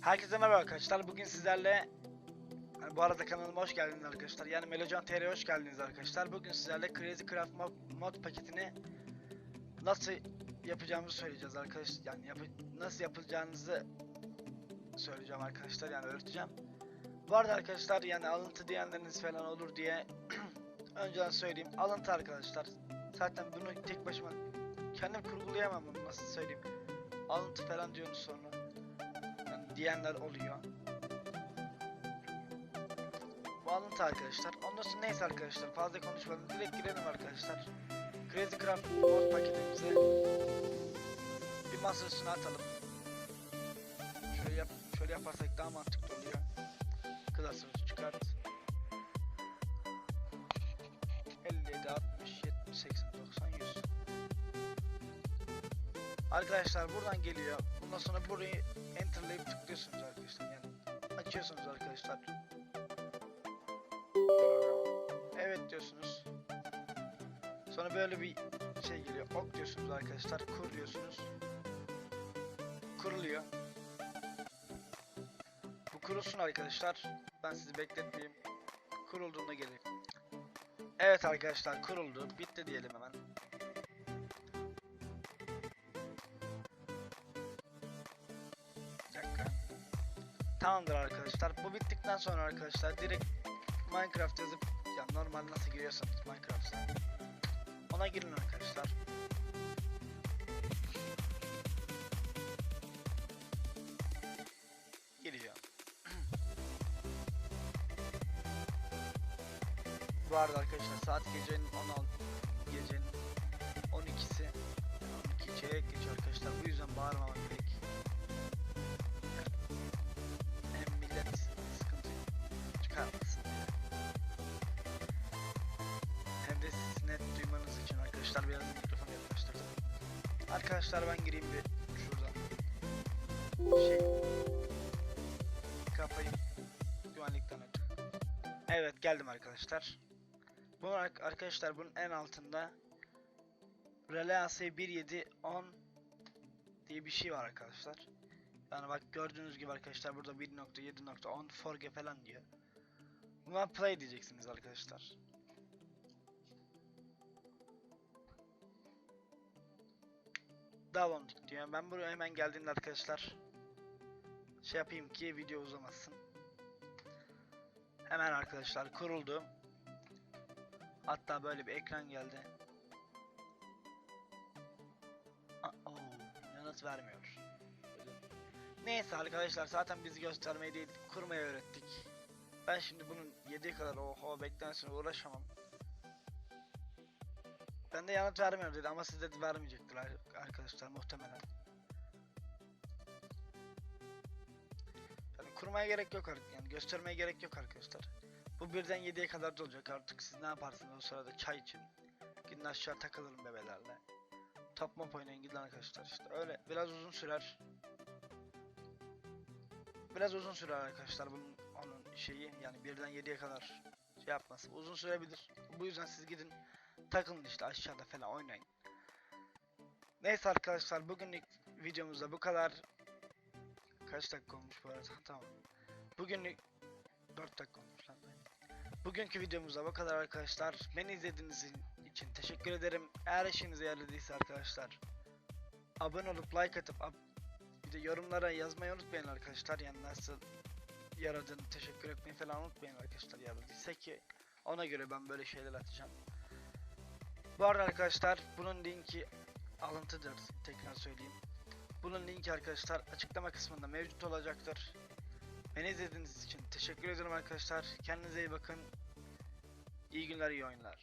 Herkese merhaba arkadaşlar. Bugün sizlerle yani bu arada kanalıma hoş geldiniz arkadaşlar. Yani Melocan TR'ye hoş geldiniz arkadaşlar. Bugün sizlerle Crazy Craft mod, mod paketini nasıl yapacağımızı söyleyeceğiz arkadaşlar. Yani yapı, nasıl yapılacağınızı söyleyeceğim arkadaşlar. Yani öğreteceğim. Bu arada arkadaşlar yani alıntı diyenleriniz falan olur diye önceden söyleyeyim. Alıntı arkadaşlar. Zaten bunu tek başıma kendim kurgulayamam nasıl söyleyeyim. Alıntı falan diyorsunuz sonra yani diyenler oluyor. Bu alıntı arkadaşlar. Ondan sonra neyse arkadaşlar fazla konuşmadan direkt girelim arkadaşlar. Crazy Craft mod paketimize bir masa üstüne atalım. Şöyle yap şöyle yaparsak daha mantıklı oluyor. Klasımızı çıkart. Arkadaşlar buradan geliyor. Bundan sonra burayı enterlayıp tıklıyorsunuz arkadaşlar. Yani açıyorsunuz arkadaşlar. Evet diyorsunuz. Sonra böyle bir şey geliyor. Ok diyorsunuz arkadaşlar. Kur diyorsunuz. Kuruluyor. Bu kurulsun arkadaşlar. Ben sizi bekletmeyeyim. Kurulduğunda gelir. Evet arkadaşlar kuruldu. Bitti diyelim hemen. Tamamdır arkadaşlar. Bu bittikten sonra arkadaşlar direkt Minecraft yazıp ya normal nasıl giriyorsanız Minecraft'a ona girin arkadaşlar. Giriyor. Bu arada arkadaşlar saat gecenin 16 gecenin 12'si 12 çeyrek geçiyor arkadaşlar. Bu yüzden bağırmamak gerek. Siz net duymanız için arkadaşlar biraz mikrofonu yaklaştırdım. Arkadaşlar ben gireyim bir şuradan. Şey. Kapayım. Güvenlikten ötürü. Evet geldim arkadaşlar. Ar- arkadaşlar bunun en altında Relance 1710 diye bir şey var arkadaşlar. Yani bak gördüğünüz gibi arkadaşlar burada 1.7.10 forge falan diyor. Buna play diyeceksiniz arkadaşlar. Devam diyor. Ben buraya hemen geldiğimde arkadaşlar şey yapayım ki video uzamasın. Hemen arkadaşlar kuruldu. Hatta böyle bir ekran geldi. Aa, oo, yanıt vermiyor. Neyse arkadaşlar zaten bizi göstermeyi değil kurmayı öğrettik. Ben şimdi bunun 7'ye kadar oho beklensin uğraşamam. Ben de yanıt vermiyor dedi ama size de vermeyecektir ar- arkadaşlar muhtemelen. Yani kurmaya gerek yok artık yani göstermeye gerek yok arkadaşlar. Bu birden 7'ye kadar da olacak artık siz ne yaparsınız o sırada çay için. Gidin aşağı takılın bebelerle. Top mop oynayın gidin arkadaşlar işte öyle biraz uzun sürer. Biraz uzun sürer arkadaşlar bunun onun şeyi yani birden 7'ye kadar yapması uzun sürebilir. Bu yüzden siz gidin takılın işte aşağıda falan oynayın. Neyse arkadaşlar bugünlük videomuzda bu kadar. Kaç dakika olmuş bu arada tamam. Bugünlük 4 dakika olmuş lan. Bugünkü videomuzda bu kadar arkadaşlar. Beni izlediğiniz için teşekkür ederim. Eğer işinize yaradıysa arkadaşlar abone olup like atıp ab- bir de yorumlara yazmayı unutmayın arkadaşlar. Yani nasıl yaradığını teşekkür etmeyi falan unutmayın arkadaşlar yaradıysa ki ona göre ben böyle şeyler atacağım. Bu arada arkadaşlar bunun linki alıntıdır tekrar söyleyeyim. Bunun linki arkadaşlar açıklama kısmında mevcut olacaktır. Beni izlediğiniz için teşekkür ederim arkadaşlar. Kendinize iyi bakın. İyi günler, iyi oyunlar.